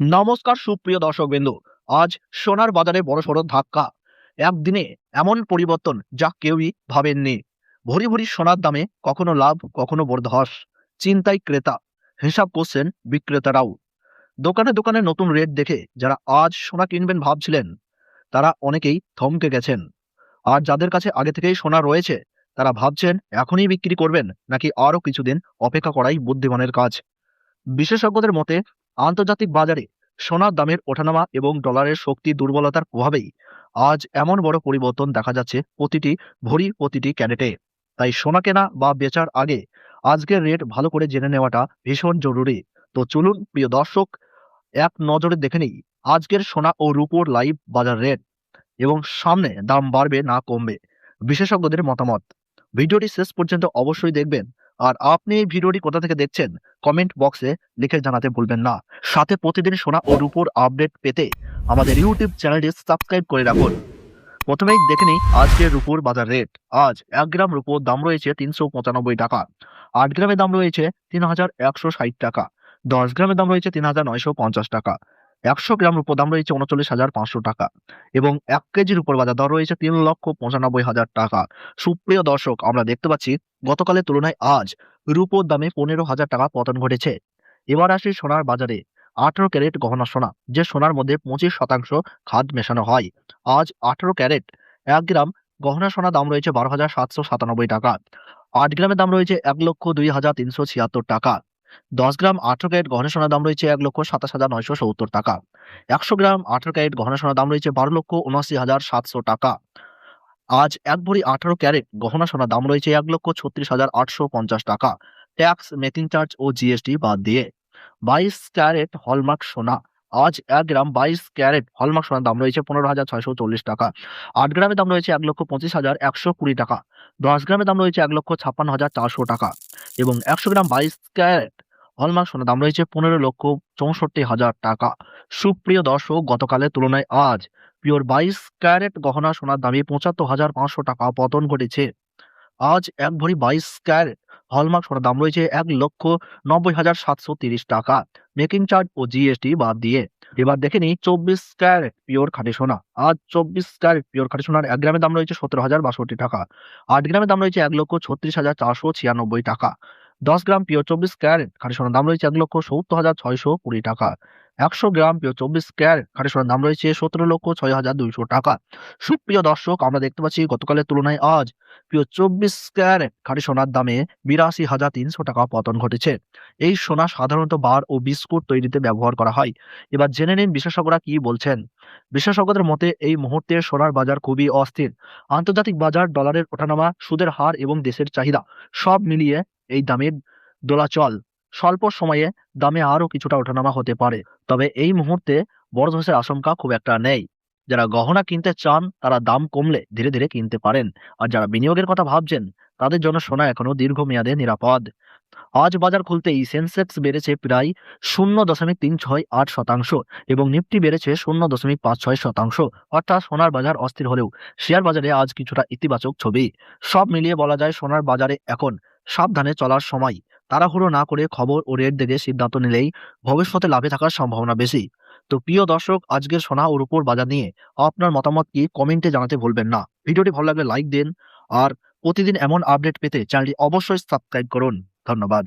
নমস্কার সুপ্রিয় দর্শক বিন্দু আজ সোনার বাজারে বড়সড় ধাক্কা। একদিনে এমন পরিবর্তন যা কেউই ভাবেননি। ভরি ভরি সোনার দামে কখনো লাভ, কখনো বর্ধস চিন্তায় ক্রেতা, হিসাব করছেন বিক্রেতারাও। দোকানে দোকানে নতুন রেট দেখে যারা আজ সোনা কিনবেন ভাবছিলেন, তারা অনেকেই থমকে গেছেন। আর যাদের কাছে আগে থেকেই সোনা রয়েছে, তারা ভাবছেন, এখনই বিক্রি করবেন? নাকি আরও কিছুদিন অপেক্ষা করাই বুদ্ধিমানের কাজ। বিশেষজ্ঞদের মতে আন্তর্জাতিক বাজারে সোনার দামের ওঠানামা এবং ডলারের শক্তি দুর্বলতার প্রভাবেই আজ এমন বড় পরিবর্তন দেখা যাচ্ছে প্রতিটি ভরি প্রতিটি ক্যারেটে। তাই সোনা কেনা বা বেচার আগে আজকের রেট ভালো করে জেনে নেওয়াটা ভীষণ জরুরি। তো চলুন প্রিয় দর্শক, এক নজরে দেখে নিই আজকের সোনা ও রূপোর লাইভ বাজার রেট এবং সামনে দাম বাড়বে না কমবে। বিশেষজ্ঞদের মতামত। ভিডিওটি শেষ পর্যন্ত অবশ্যই দেখবেন। আর আপনি এই ভিডিওটি কোথা থেকে দেখছেন কমেন্ট বক্সে লিখে জানাতে ভুলবেন না। সাথে প্রতিদিন সোনা ও রূপোর আপডেট পেতে আমাদের ইউটিউব চ্যানেলটি সাবস্ক্রাইব করে রাখুন। প্রথমেই দেখে নিই আজকের রূপোর বাজার রেট আজ এক গ্রাম রূপোর দাম রয়েছে তিনশো পঁচানব্বই টাকা। আট গ্রামের দাম রয়েছে তিন হাজার একশো ষাট টাকা। দশ গ্রামের দাম রয়েছে তিন হাজার নয়শো পঞ্চাশ টাকা। একশো গ্রাম রূপোর দাম রয়েছে উনচল্লিশ হাজার পাঁচশো টাকা এবং এক কেজির উপর বাজার দর রয়েছে তিন লক্ষ পঁচানব্বই হাজার টাকা। সুপ্রিয় দর্শক, আমরা দেখতে পাচ্ছি গতকালের তুলনায় আজ রূপোর দামে পনেরো হাজার টাকা পতন ঘটেছে। এবার আসি সোনার বাজারে। আঠারো ক্যারেট গহনা সোনা, যে সোনার মধ্যে পঁচিশ শতাংশ খাদ মেশানো হয়। আজ আঠারো ক্যারেট, এক গ্রাম গহনা সোনা দাম রয়েছে বারো হাজার সাতশো সাতানব্বই টাকা। আট গ্রামের দাম রয়েছে এক লক্ষ দুই হাজার তিনশো ছিয়াত্তর টাকা। দশ গ্রাম আঠেরো ক্যারেট গহনা সোনার দাম রয়েছে এক লক্ষ সাতাশ হাজার নয়শো সত্তর টাকা। একশো গ্রাম আঠেরো ক্যারেট গহনা সোনার দাম রয়েছে বারো লক্ষ উনআশি হাজার সাতশো টাকা। আজ এক ভরি আঠারো ক্যারেট গহনা সোনার দাম রয়েছে এক লক্ষ ছত্রিশ হাজার আটশো পঞ্চাশ টাকা। ট্যাক্স, মেকিং চার্জ ও জিএসটি বাদ দিয়ে বাইশ ক্যারেট হলমার্ক সোনা আজ এক গ্রাম বাইশ ক্যারেট হলমার্ক সোনার দাম রয়েছে পনেরো হাজার ছয়শো চল্লিশ টাকা। আট গ্রামের দাম রয়েছে এক লক্ষ পঁচিশ হাজার একশো কুড়ি টাকা। দশ গ্রামের দাম রয়েছে এক লক্ষ ছাপ্পান্ন হাজার চারশো টাকা এবং একশো গ্রাম বাইশ ক্যারেট হলমার্ক সোনার দাম রয়েছে পনেরো লক্ষ চৌষট্টি হাজার টাকা। সুপ্রিয় দর্শক, গতকালের তুলনায় আজ পিওর বাইশ ক্যারেট গহনা সোনার দামে পঁচাত্তর হাজার পাঁচশো টাকা পতন ঘটেছে। আজ এক ভরি বাইশ ক্যারেট হলমার্ক সোনার দাম রয়েছে এক লক্ষ নব্বই হাজার সাতশো তিরিশ টাকা। মেকিং চার্জ ও জিএসটি বাদ দিয়ে। এবার দেখে নিই চব্বিশ ক্যারেট পিওর খাঁটি সোনা। আজ চব্বিশ ক্যারেট পিওর খাঁটি সোনার এক গ্রামের দাম রয়েছে সতেরো হাজার বাষট্টি টাকা। আট গ্রামের দাম রয়েছে এক লক্ষ ছত্রিশ হাজার চারশো ছিয়ানব্বই টাকা। দশ গ্রাম পিওর চব্বিশ ক্যারেট খাঁটি সোনার দাম রয়েছে এক লক্ষ সত্তর হাজার ছয়শো কুড়ি টাকা। একশো গ্রাম পিওর চব্বিশ ক্যারেট খাটি সোনার দাম রয়েছে সতেরো লক্ষ ছয় হাজার দুইশো টাকা। সুপ্রিয় দর্শক, আমরা দেখতে পাচ্ছি গতকালের তুলনায় আজ পিওর চব্বিশ ক্যারেট খাঁটি সোনার দামে বিরাশি হাজার তিনশো টাকা পতন ঘটেছে। এই সোনা সাধারণত বার ও বিস্কুট তৈরিতে ব্যবহার করা হয়। এবার জেনে নিন বিশেষজ্ঞরা কি বলছেন। বিশেষজ্ঞদের মতে, এই মুহূর্তে সোনার বাজার খুবই অস্থির। আন্তর্জাতিক বাজার ডলারের ওঠানামা, সুদের হার এবং দেশের চাহিদা সব মিলিয়ে এই দামের দোলাচল। স্বল্প সময়ে দামে আরও কিছুটা ওঠানামা হতে পারে, তবে এই মুহূর্তে বড় ধসের আশঙ্কা খুব একটা নেই। যারা গহনা কিনতে চান, তারা দাম কমলে ধীরে ধীরে কিনতে পারেন। আর যারা বিনিয়োগের কথা ভাবছেন, তাদের জন্য সোনা এখনও দীর্ঘমেয়াদে নিরাপদ। আজ বাজার খুলতেই সেন্সেক্স বেড়েছে প্রায় শূন্য দশমিক তিন ছয় আট শতাংশ এবং নিফটি বেড়েছে শূন্য দশমিক পাঁচ ছয় শতাংশ। অর্থাৎ সোনার বাজার অস্থির হলেও শেয়ার বাজারে আজ কিছুটা ইতিবাচক ছবি। সব মিলিয়ে বলা যায়, সোনার বাজারে এখন সাবধানে চলার সময় তাড়াহুড়ো না করে খবর ও রেট দেখে সিদ্ধান্ত নিলেই ভবিষ্যতে লাভে থাকার সম্ভাবনা বেশি। তো প্রিয় দর্শক, আজকের সোনা ও রূপোর বাজার নিয়ে আপনার মতামত কি কমেন্টে জানাতে ভুলবেন না। ভিডিওটি ভালো লাগলে লাইক দিন আর প্রতিদিন এমন আপডেট পেতে চ্যানেলটি অবশ্যই সাবস্ক্রাইব করুন। ধন্যবাদ।